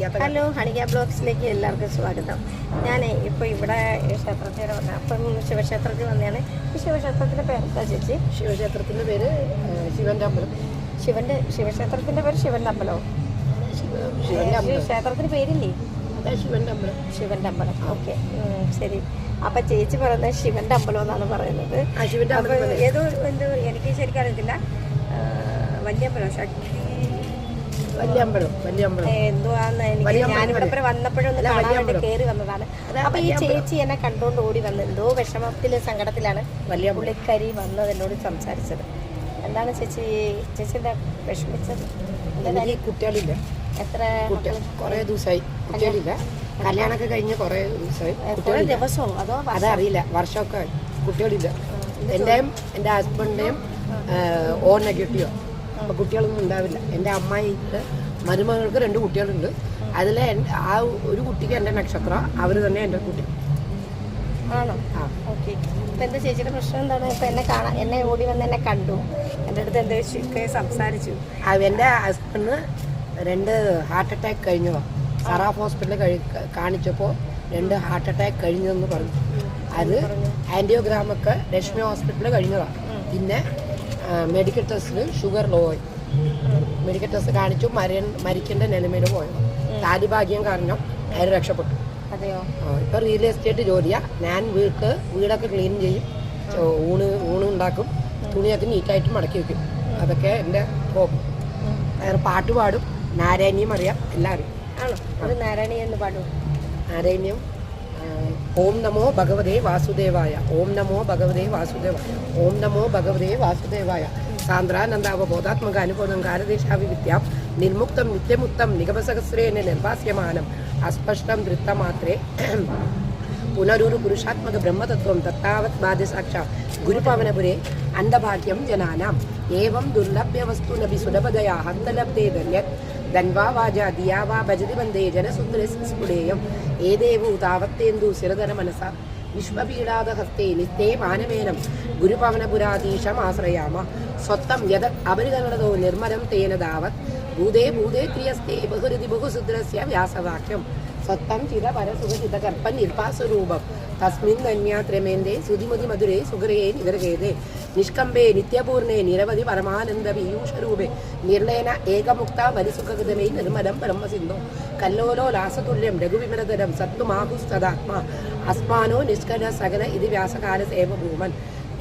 വയ്യാത്ത ഹലോ ഹണിക ബ്ലോഗ്സിലേക്ക് എല്ലാവർക്കും സ്വാഗതം. ഞാൻ ഇപ്പോൾ ഇവിടെ ക്ഷേത്രത്തിൽ വന്ന അപ്പം ശിവക്ഷേത്രത്തിൽ വന്നതാണ്. ശിവക്ഷേത്രത്തിന്റെ പേരെന്താ ചേച്ചി? ശിവക്ഷേത്രത്തിന്റെ പേര് ശിവന്റെ അമ്പലം. ശിവന്റെ ശിവക്ഷേത്രത്തിന്റെ പേര് ശിവന്റെ അമ്പലമോ അമ്പലം. ക്ഷേത്രത്തിന് പേരില്ലേ? ശിവന്റെ അമ്പലം. ശിവന്റെ അമ്പലം. ഓക്കെ. ശരി. അപ്പം ചേച്ചി പറയുന്നത് ശിവന്റെ അമ്പലം എന്നാണ് പറയുന്നത്. ശിവന്റെ അമ്പലം. ഏതോ എന്തോ എനിക്ക് ശരിക്കും അറിയത്തില്ല വലിയ അമ്പലം ശക്തി വലിയ അമ്പലം വലിയ അമ്പലം എന്തുവാന്ന് എനിക്ക് ഞാനിവിടെ വരെ വന്നപ്പോഴൊന്ന് വലിയ കയറി വന്നതാണ്. അപ്പൊ ഈ ചേച്ചി എന്നെ കണ്ടോണ്ട് ഓടി വന്ന് എന്തോ വിഷമത്തിൽ സങ്കടത്തിലാണ് വലിയ പുള്ളിക്കാരി വന്നത് എന്നോട് സംസാരിച്ചത്. എന്താണ് ചേച്ചി ചേച്ചി എന്താ വിഷമിച്ചത്? എനിക്ക് കുട്ടികളില്ല. എത്ര കുറേ ദിവസമായി കുട്ടികളില്ല. കല്യാണമൊക്കെ കഴിഞ്ഞ് കുറേ ദിവസമായി കുറെ ദിവസവും? അതോ? അതറിയില്ല. വർഷമൊക്കെ. കുട്ടികളില്ല. എന്റെയും എന്റെ ഹസ്ബൻഡിന്റെയും ഓ നെഗറ്റീവോ കുട്ടികളൊന്നും ഉണ്ടാവില്ല. എന്റെ അമ്മായിക്ക് മരുമകൾക്ക് രണ്ട് കുട്ടികളുണ്ട്. അതിൽ ആ ഒരു കുട്ടിക്ക് എന്റെ നക്ഷത്രം അവർ തന്നെ എന്റെ കുട്ടി. ആണോ? ഓക്കെ. ഇപ്പൊ ചേച്ചിയുടെ പ്രശ്നം എന്താണ്? ഇപ്പൊ എന്നെ കാണാൻ എന്നെ ഓടി വന്ന് എന്നെ കണ്ടു. എന്റെ അടുത്ത് ഒക്കെ സംസാരിച്ചു. എന്റെ ഹസ്ബൻഡ് രണ്ട് ഹാർട്ട് അറ്റാക്ക് കഴിഞ്ഞോ. സറാഫ് ഹോസ്പിറ്റലിൽ കഴി കാണിച്ചപ്പോൾ രണ്ട് ഹാർട്ട് അറ്റാക്ക് കഴിഞ്ഞതെന്ന് പറഞ്ഞു. അത് ആന്റിയോഗ്രാമൊക്കെ ലക്ഷ്മി ഹോസ്പിറ്റലിൽ കഴിഞ്ഞതാണ് പിന്നെ മെഡിക്കൽ ടെസ്റ്റിൽ ഷുഗർ ലോ ആയി. മെഡിക്കൽ ടെസ്റ്റ് കാണിച്ചു മര മരിക്കേണ്ട നിലമേൽ പോയത് താലിഭാഗ്യം കാരണം അയാൾ രക്ഷപ്പെട്ടു. അതെയോ? ഇപ്പൊ റിയൽ എസ്റ്റേറ്റ് ജോലിയാ. ഞാൻ വീട്ട് വീടൊക്കെ ക്ലീൻ ചെയ്യും. ഊണ് ഊണ് ഉണ്ടാക്കും. തുണിയൊക്കെ നീറ്റായിട്ട് മടക്കി വെക്കും. അതൊക്കെ എന്റെ ഹോബി വേറെ പാട്ട് പാടും. നാരായണിയും അറിയാം. എല്ലാം അറിയാം ആണോ? അത് നാരായണി എന്ന് പാടൂ നാരായണിയും. ഓം നമോ ഭഗവതേ വാസുദേവായ. ഓം നമോ ഭഗവതേ വാസുദേവായ. ഓം നമോ ഭഗവതേ വാസുദേവായ. സാന്ദ്രാനന്ദാവബോധാത്മക അനുബോധം കാലദേശാവി നിർമുക്തം നിത്യമുക്തം നിഗമസഹസ്രേന നിർഭാസ്യമാനം. അസ്പഷ്ടം ധൃത്തമാത്രേ പുനരൂരു പുരുഷാത്മക ബ്രഹ്മതത്വം തത്താവത് ബാധ്യസാക്ഷാ. ഗുരുപവനപുരേ അന്ധഭാഗ്യം ജനാനാം. ഏവം ദുർലഭ്യ വസ്തുനപി സുലഭതയാ. ഹന്തലബ്ധേ ധന്യത്. ധൻവാ വാച ദിയാ വാ ഭജതി വന്ദേ ജനസുന്ദര സ്ഫുടേയം. ഏദേവു താവത്തേന്ദു ശിരധര മനസ. വിശ്വപീഡാദഹസ്തേ നിസ്തേ മാനമേനം. ഗുരുപവനപുരാധീശമാശ്രയാമ സ്വത്തം യത് അപരിഗണതോ നിർമ്മലം തേന താവത് ഭൂതേ ഭൂതേ ക്രിയസ്തേ ബഹുരതി ബഹുസുദ്രസ്യ വ്യാസവാക്യം. സ്വത്തം ചിത പരസുഖചിത കർപ്പൻ നിർഭാസ്വരൂപം തസ്മിൻ ധന്യാത്രമേന്തേ സുതിമതി മധുരേ സുഗ്രയേ നിഗരകേതേ നിഷ്കമ്പേ നിത്യപൂർണേ നിരവധി പരമാനന്ദ പീയൂഷരൂപേ. നിർണയന ഏകമുക്ത വലിസുഖഗതമേ നിർമ്മലം ബ്രഹ്മസിന്ധോ. കല്ലോലോ ലാസതുല്യം രഘുവിമരതരം സത്വമാഹുസ്തദാത്മാ. അസ്മാനോ നിഷ്കല സകല ഇതി വ്യാസകാല സേവഭൂമൻ.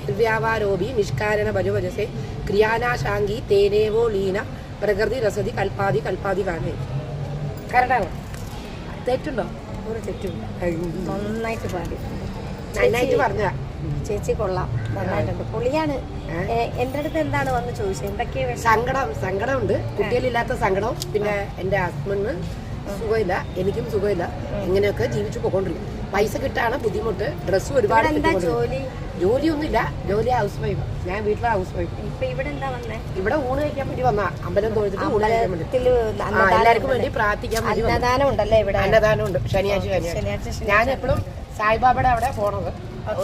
നിർവ്യാപാരോപി നിഷ്കാരണ ഭജുവജസേ ക്രിയാനാശാംഗി തേനേവോ ലീന. പ്രകൃതി രസതി കൽപ്പാതി കൽപ്പാതി കാണേ കരടാവോ? തെറ്റുണ്ടോ? ഒരു തെറ്റുമില്ല നന്നായിട്ട് പാടി. നന്നായിട്ട് പറഞ്ഞ ചേച്ചി കൊള്ളാം. നന്നായിട്ടുണ്ട്. പൊളിയാണ്. ഏ, എന്റെ അടുത്ത് എന്താണ് വന്ന് ചോദിച്ചത്? എന്തൊക്കെയാ വിഷമം സങ്കടം സങ്കടമുണ്ട്. കുട്ടികളില്ലാത്ത സങ്കടവും പിന്നെ എന്റെ ഹസ്ബൻഡിന് സുഖമില്ല. എനിക്കും സുഖമില്ല. ഇങ്ങനെയൊക്കെ ജീവിച്ചു പോയിക്കൊണ്ടിരിക്കും പൈസ കിട്ടാണ് ബുദ്ധിമുട്ട്. ഡ്രസ്സ് ഒരുപാട്. ജോലി? ജോലിയൊന്നുമില്ല. ജോലി ഹൗസ് വൈഫ്. ഞാൻ വീട്ടിലെ ഹൗസ് വൈഫ്. ഇപ്പൊ ഇവിടെ എന്താ വന്നേ? ഇവിടെ ഊണ് കഴിക്കാൻ വേണ്ടി വന്ന. അമ്പലം തൊഴുതിട്ട് ഊണ് കഴിക്കാൻ വേണ്ടി. എല്ലാവർക്കും വേണ്ടി പ്രാർത്ഥിക്കാൻ വേണ്ടി. അന്നദാനം ഉണ്ടല്ലേ ഇവിടെ? അന്നദാനം ഉണ്ട്. ശനിയാഴ്ച ശനിയാഴ്ച. ഞാൻ എപ്പോഴും സായിബാബയുടെ അവിടെ പോണത്.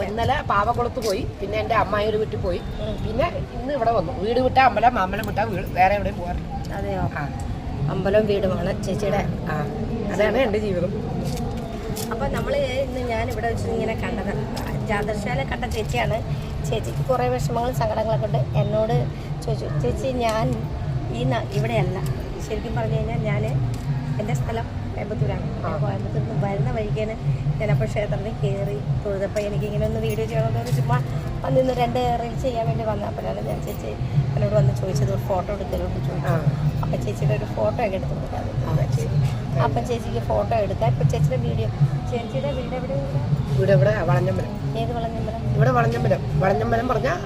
ഇന്നലെ പാവക്കുളത്ത് പോയി. പിന്നെ എന്റെ അമ്മായിയുടെ വീട്ടിൽ പോയി. പിന്നെ ഇന്ന് ഇവിടെ വന്നു. വീട് വിട്ട അമ്പലം അമ്പലം വിട്ട വീട്. വേറെ എവിടെയും പോകാറില്ല. അതെയോ? ആ. അമ്പലം വീടുമാണ് ചേച്ചിയുടെ ആ. അതാണ് എന്റെ ജീവിതം. അപ്പൊ നമ്മൾ ഇന്ന് ഞാൻ ഇവിടെ വെച്ച് ഇങ്ങനെ കണ്ടത്. ജാതർശാല കണ്ട ചേച്ചിയാണ്. ചേച്ചിക്ക് കുറേ വിഷമങ്ങളും സങ്കടങ്ങളൊക്കെ ഉണ്ട്. എന്നോട് ചോദിച്ചു ചേച്ചി ഞാൻ ഈ ഇവിടെയല്ല. ശരിക്കും പറഞ്ഞു കഴിഞ്ഞാൽ ഞാൻ എന്റെ സ്ഥലം കോയമ്പത്തൂരാണ്. കോയമ്പത്തൂർ കോയമ്പത്തൂരിൽ നിന്ന് വരുന്ന വഴിക്കാണ് ചിലപ്പോൾ ക്ഷേത്രത്തിൽ കയറി തൊഴുതപ്പോൾ എനിക്കിങ്ങനെ ഒന്ന് വീഡിയോ ചെയ്യണമെന്ന് ചുമ്മാ വന്നിന്ന് രണ്ട് റീൽ ചെയ്യാൻ വേണ്ടി വന്ന. അപ്പോഴാണ് ഞാൻ ചേച്ചി എന്നോട് വന്ന് ചോദിച്ചത് ഒരു ഫോട്ടോ എടുക്കലോട്ട് ചോദിച്ചു അപ്പം ചേച്ചിയുടെ ഒരു ഫോട്ടോ ഒക്കെ എടുത്ത് കൊടുക്കാൻ അപ്പം ചേച്ചിക്ക് ഫോട്ടോ എടുക്കാം ഇപ്പം ചേച്ചിയുടെ വീഡിയോ ചേച്ചിയുടെ വീട് എവിടെ ഇവിടെ ഇവിടെ വളഞ്ഞമ്പലം. ഏത് വളഞ്ഞമ്പലം? ഇവിടെ വളഞ്ഞമ്പലം. വളഞ്ഞമ്പലം പറഞ്ഞാൽ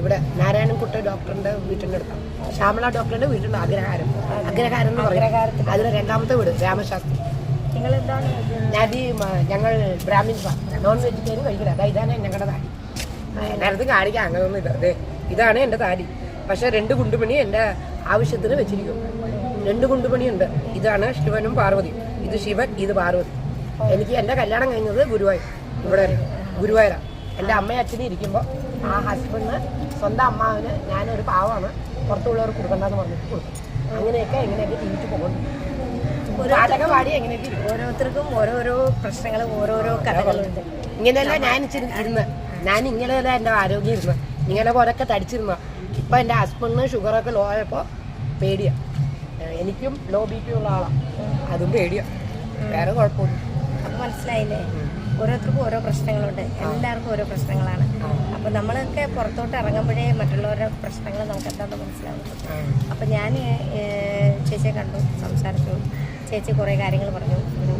ഇവിടെ നാരായണൻകുട്ട ഡോക്ടറിന്റെ വീട്ടിന്റെ അടുത്താണ്. ശ്യാമള ഡോക്ടറിന്റെ വീട്ടിന്റെ അഗ്രഹാരം. അഗ്രഹാരം എന്ന് പറയും. അതിലെ രണ്ടാമത്തെ വീട് രാമശാസ്ത്രി. നിങ്ങൾ എന്താണ് ഞാൻ ഞങ്ങൾ ബ്രാഹ്മിൻസ് നോൺ വെജിറ്റേറിയൻ കഴിക്കില്ല. അതാ ഇതാണ് ഞങ്ങളുടെ താടി. നേരത്തെ കാണിക്കാം. അങ്ങനെയൊന്നും ഇല്ല. അതെ ഇതാണ് എന്റെ താടി. പക്ഷെ രണ്ട് കുണ്ടുമണി എന്റെ ആവശ്യത്തിന് വെച്ചിരിക്കും. രണ്ട് കുണ്ടുമണിയുണ്ട്. ഇതാണ് ശിവനും പാർവതിയും. ഇത് ശിവൻ ഇത് പാർവതി. എനിക്ക് എന്റെ കല്യാണം കഴിഞ്ഞത് ഗുരുവായൂർ. ഇവിടെ ഗുരുവായൂര. എന്റെ അമ്മയും അച്ഛനും ഇരിക്കുമ്പോൾ ആ ഹസ്ബൻഡ് സ്വന്തം അമ്മാവിന് ഞാനൊരു പാവമാണ് പുറത്തുള്ളവർ കൊടുക്കണ്ടെന്ന് പറഞ്ഞിട്ട് കൊടുക്കും. അങ്ങനെയൊക്കെ എങ്ങനെയൊക്കെ ജീവിച്ചു പോകുന്നു. ഓരോരുത്തർക്കും ഓരോരോ പ്രശ്നങ്ങളും ഓരോരോ കഥകളുണ്ട് ഇങ്ങനെയല്ല ഞാൻ ഇച്ചിരി ഇരുന്ന്. ഞാൻ ഇങ്ങനെയല്ല എന്റെ ആരോഗ്യം ഇരുന്ന്. ഇങ്ങനെ പോലൊക്കെ തടിച്ചിരുന്നു. ഇപ്പൊ എന്റെ ഹസ്ബൻഡിന് ഷുഗറൊക്കെ ലോ ആയപ്പോൾ പേടിയാ. എനിക്കും ലോ ബി പി ഉള്ള ആളാണ് അതും പേടിയാ. വേറെ കുഴപ്പമൊന്നും അപ്പൊ മനസ്സിലായില്ലേ? ഓരോരുത്തർക്കും ഓരോ പ്രശ്നങ്ങളുണ്ട്. എല്ലാവർക്കും ഓരോ പ്രശ്നങ്ങളാണ്. അപ്പോൾ നമ്മളൊക്കെ പുറത്തോട്ട് ഇറങ്ങുമ്പോഴേ മറ്റുള്ളവരുടെ പ്രശ്നങ്ങൾ നമുക്ക് എന്താണെന്ന് മനസ്സിലാവും അപ്പോൾ ഞാൻ ചേച്ചിയെ കണ്ടു സംസാരിച്ചു. ചേച്ചി കുറേ കാര്യങ്ങൾ പറഞ്ഞു. ഒരു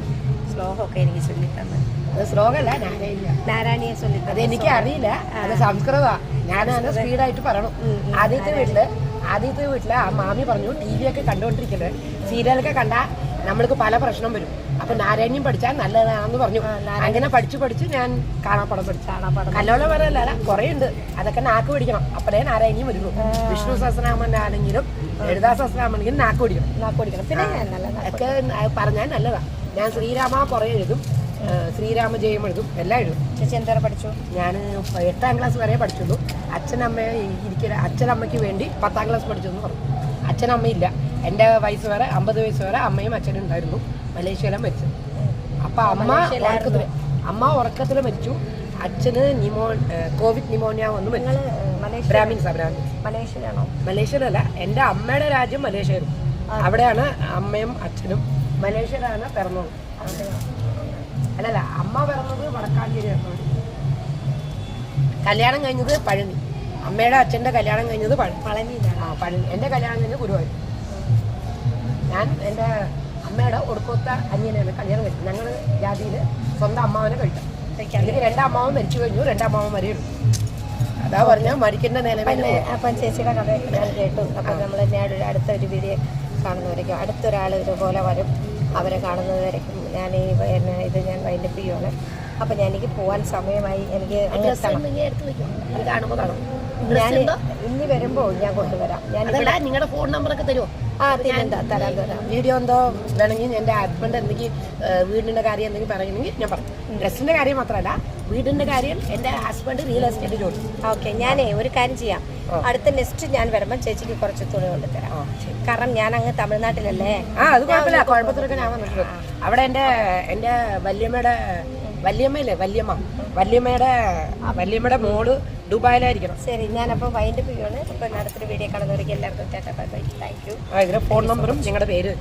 ശ്ലോകമൊക്കെ എനിക്ക് ചൊല്ലിത്തന്നു. അത് ശ്ലോകമല്ല നാരായണിയെ. ചൊല്ലി അത് എനിക്ക് അറിയില്ല. അത് സംസ്കൃതമാണ് ഞാൻ സ്പീഡായിട്ട് പറയണം. ആദ്യത്തെ വീട്ടിൽ ആദ്യത്തെ വീട്ടിൽ ആ മാമി പറഞ്ഞു ടി വി ഒക്കെ കണ്ടുകൊണ്ടിരിക്കുന്നത് സീരിയലൊക്കെ കണ്ടാ നമ്മൾക്ക് പല പ്രശ്നം വരും. അപ്പൊ നാരായണിയും പഠിച്ചാൽ നല്ലതാണെന്ന് പറഞ്ഞു. അങ്ങനെ പഠിച്ചു പഠിച്ച് ഞാൻ കാണാപ്പടം പഠിച്ചു. കല്ലോളം കല്ലോല പറയല്ല കുറെ ഉണ്ട് അതൊക്കെ നാക്ക് പിടിക്കണം. അപ്പോഴേ നാരായണിയും വരുള്ളൂ. വിഷ്ണു സഹസ്രനാമനാണെങ്കിലും ലളിതാ സഹസ്രനാമാണെങ്കിലും നാക്ക് പിടിക്കണം. നാക്ക് പിടിക്കണം. പിന്നെ ഒക്കെ പറഞ്ഞാൽ നല്ലതാ. ഞാൻ ശ്രീരാമ കൊറേ എഴുതും. ശ്രീരാമ ജയം എഴുതും. എല്ലാം എഴുതും. ചേച്ചി എന്താ പഠിച്ചു? ഞാൻ എട്ടാം ക്ലാസ് വരെ പഠിച്ചുള്ളൂ. അച്ഛനമ്മയെ ഇരിക്കുന്ന അച്ഛനമ്മയ്ക്ക് വേണ്ടി പത്താം ക്ലാസ് പഠിച്ചു എന്ന് പറഞ്ഞു. അച്ഛനമ്മയില്ല. എന്റെ വയസ്സ് വരെ അമ്പത് വയസ്സ് വരെ അമ്മയും അച്ഛനും ഉണ്ടായിരുന്നു. മലേഷ്യയിലും മരിച്ചത്. അപ്പം അമ്മ ഉറക്കത്തിൽ അമ്മ ഉറക്കത്തിൽ മരിച്ചു. അച്ഛന് നിമോ കോവിഡ് നിമോണിയ വന്നു മരിച്ചു. ബ്രാഹ്മിൻസാ ബ്രാഹ്മിൻസ്. മലേഷ്യയിലാണോ? മലേഷ്യയിലല്ല എന്റെ അമ്മയുടെ രാജ്യം മലേഷ്യയായിരുന്നു. അവിടെയാണ് അമ്മയും അച്ഛനും മലേഷ്യയിലാണ് പിറന്നത്. അല്ലല്ല അമ്മ പിറന്നത് വടക്കാഞ്ചേരിയായിരുന്നു കല്യാണം കഴിഞ്ഞത് പഴനി. അമ്മയുടെ അച്ഛന്റെ കല്യാണം കഴിഞ്ഞത് പഴനി ആ പഴനി. എന്റെ കല്യാണം കഴിഞ്ഞത് ഗുരുവായൂർ. ഞാൻ എന്റെ അമ്മയുടെ ഒടുക്കത്തെ അനിയനാണ് കല്യാണം കഴിച്ചത്. ഞങ്ങൾ ജാതിയിൽ സ്വന്തം അമ്മാവനെ കഴിക്കാം അല്ലെങ്കിൽ രണ്ടമ്മാവൻ മരിച്ചു കഴിഞ്ഞു രണ്ടമ്മാവൻ വരെയുള്ളൂ അതാ പറഞ്ഞാൽ മരിക്കേണ്ട നിലവിലെ. അപ്പം ചേച്ചിയുടെ കഥ ഞാൻ കേട്ടു. അപ്പം നമ്മൾ ഞാൻ ഒരു അടുത്തൊരു വീഡിയോ കാണുന്നവരേക്കും അടുത്തൊരാൾ ഇതുപോലെ വരും. അവരെ കാണുന്നവരേക്കും ഞാൻ ഈ പിന്നെ ഇത് ഞാൻ വൈൻഡപ്പ് ചെയ്യുവാണ്. അപ്പം ഞാൻ എനിക്ക് പോകാൻ സമയമായി. എനിക്ക് ഞാൻ ഇനി വരുമ്പോൾ ഞാൻ കൊണ്ടുവരാം. ഞാൻ നിങ്ങളുടെ ഫോൺ നമ്പർ ഒക്കെ തരുമോ ആ തിന്നെന്താ തരാം തരാം. വീഡിയോ എന്തോ വേണമെങ്കിൽ എന്റെ ഹസ്ബൻഡ് എന്തെങ്കിലും വീടിന്റെ വീടിന്റെ കാര്യം എന്തെങ്കിലും പറയണമെങ്കിൽ ഞാൻ പറയും ഡ്രസ്സിന്റെ കാര്യം മാത്രമല്ല വീടിന്റെ കാര്യം എന്റെ ഹസ്ബൻഡ് റിയൽ എസ്റ്റേറ്റ് ജോലി ഓക്കെ ഞാനേ ഒരു കാര്യം ചെയ്യാം. അടുത്ത നെക്സ്റ്റ് ഞാൻ വരുമ്പോൾ ചേച്ചിക്ക് കുറച്ച് തുണി കൊണ്ടുതരാം. തരാം കാരണം ഞാൻ അങ്ങ് തമിഴ്നാട്ടിലല്ലേ? ആ അത് കുഴപ്പമില്ല. കുഴപ്പത്തിലൊക്കെ ഞാൻ വന്നിട്ടുണ്ട്. അവിടെ എന്റെ എന്റെ വല്യമ്മയുടെ വല്യമ്മയില്ലേ? വല്യമ്മ. വല്യമ്മയുടെ വല്യമ്മയുടെ മോൾ ദുബായിലായിരിക്കണം. ശരി ഞാനപ്പോൾ വൈൻഡപ്പ് ചെയ്യുവാണ്. അപ്പം അടുത്തൊരു വീഡിയോ കാണുന്നവർക്ക് എല്ലാവർക്കും താങ്ക് യു ആ ഫോൺ നമ്പറും നിങ്ങളുടെ പേര്